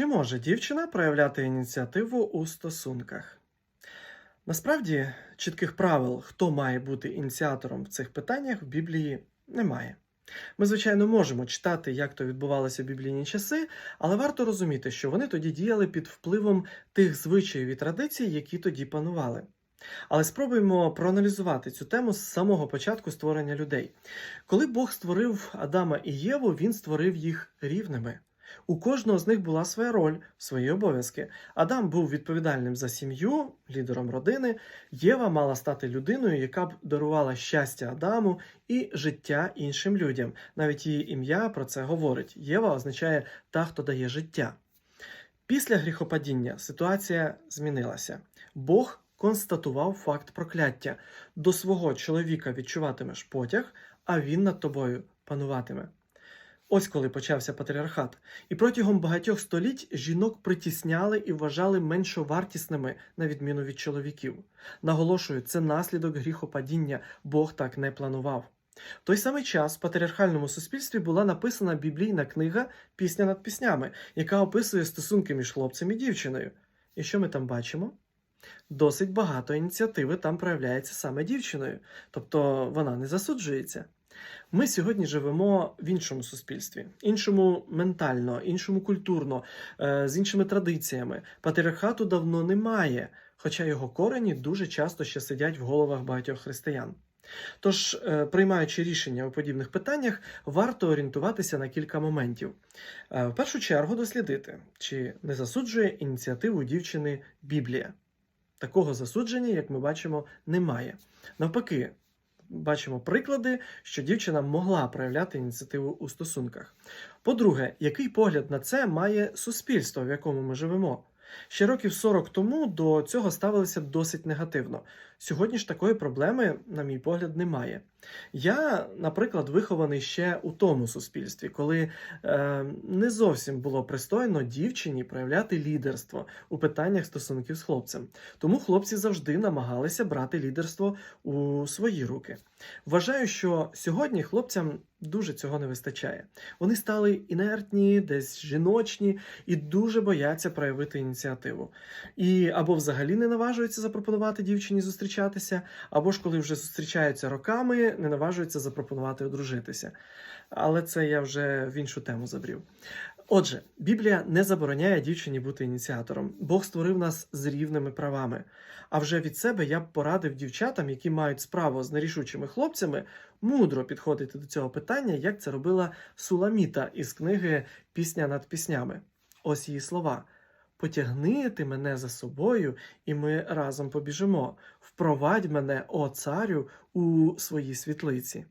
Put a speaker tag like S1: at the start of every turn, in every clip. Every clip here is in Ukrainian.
S1: Чи може дівчина проявляти ініціативу у стосунках? Насправді, чітких правил, хто має бути ініціатором в цих питаннях, в Біблії немає. Ми, звичайно, можемо читати, як то відбувалося в біблійні часи, але варто розуміти, що вони тоді діяли під впливом тих звичаїв і традицій, які тоді панували. Але спробуємо проаналізувати цю тему з самого початку створення людей. Коли Бог створив Адама і Єву, він створив їх рівними. У кожного з них була своя роль, свої обов'язки. Адам був відповідальним за сім'ю, лідером родини. Єва мала стати людиною, яка б дарувала щастя Адаму і життя іншим людям. Навіть її ім'я про це говорить. Єва означає та, хто дає життя. Після гріхопадіння ситуація змінилася. Бог констатував факт прокляття. До свого чоловіка відчуватимеш потяг, а він над тобою пануватиме. Ось коли почався патріархат. І протягом багатьох століть жінок притісняли і вважали меншовартісними на відміну від чоловіків. Наголошую, це наслідок гріхопадіння, Бог так не планував. В той самий час в патріархальному суспільстві була написана біблійна книга Пісня над піснями, яка описує стосунки між хлопцем і дівчиною. І що ми там бачимо? Досить багато ініціативи там проявляється саме дівчиною, тобто вона не засуджується. Ми сьогодні живемо в іншому суспільстві, іншому ментально, іншому культурно, е, з іншими традиціями. Патріархату давно немає, хоча його корені дуже часто ще сидять в головах багатьох християн. Тож, е, приймаючи рішення у подібних питаннях, варто орієнтуватися на кілька моментів. Е, В першу чергу дослідити, чи не засуджує ініціативу дівчини Біблія. Такого засудження, як ми бачимо, немає. Навпаки, бачимо приклади, що дівчина могла проявляти ініціативу у стосунках. По-друге, який погляд на це має суспільство, в якому ми живемо? Ще років 40 тому до цього ставилися досить негативно. Сьогодні ж такої проблеми, на мій погляд, немає. Я, наприклад, вихований ще у тому суспільстві, коли е, не зовсім було пристойно дівчині проявляти лідерство у питаннях стосунків з хлопцем. Тому хлопці завжди намагалися брати лідерство у свої руки. Вважаю, що сьогодні хлопцям дуже цього не вистачає. Вони стали інертні, десь жіночні і дуже бояться проявити ініціативу. І або взагалі не наважуються запропонувати дівчині зустрічатися, або ж коли вже зустрічаються роками, не наважуються запропонувати одружитися. Але це я вже в іншу тему забрів. Отже, Біблія не забороняє дівчині бути ініціатором. Бог створив нас з рівними правами. А вже від себе я б порадив дівчатам, які мають справу з нерішучими хлопцями, мудро підходити до цього питання, як це робила Суламіта із книги Пісня над піснями. Ось її слова. Потягни ти мене за собою, і ми разом побіжимо. Впровадь мене, о царю, у своїй світлиці.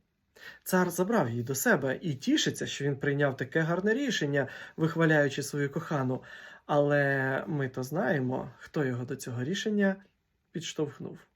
S1: Цар забрав її до себе і тішиться, що він прийняв таке гарне рішення, вихваляючи свою кохану. Але ми то знаємо, хто його до цього рішення підштовхнув.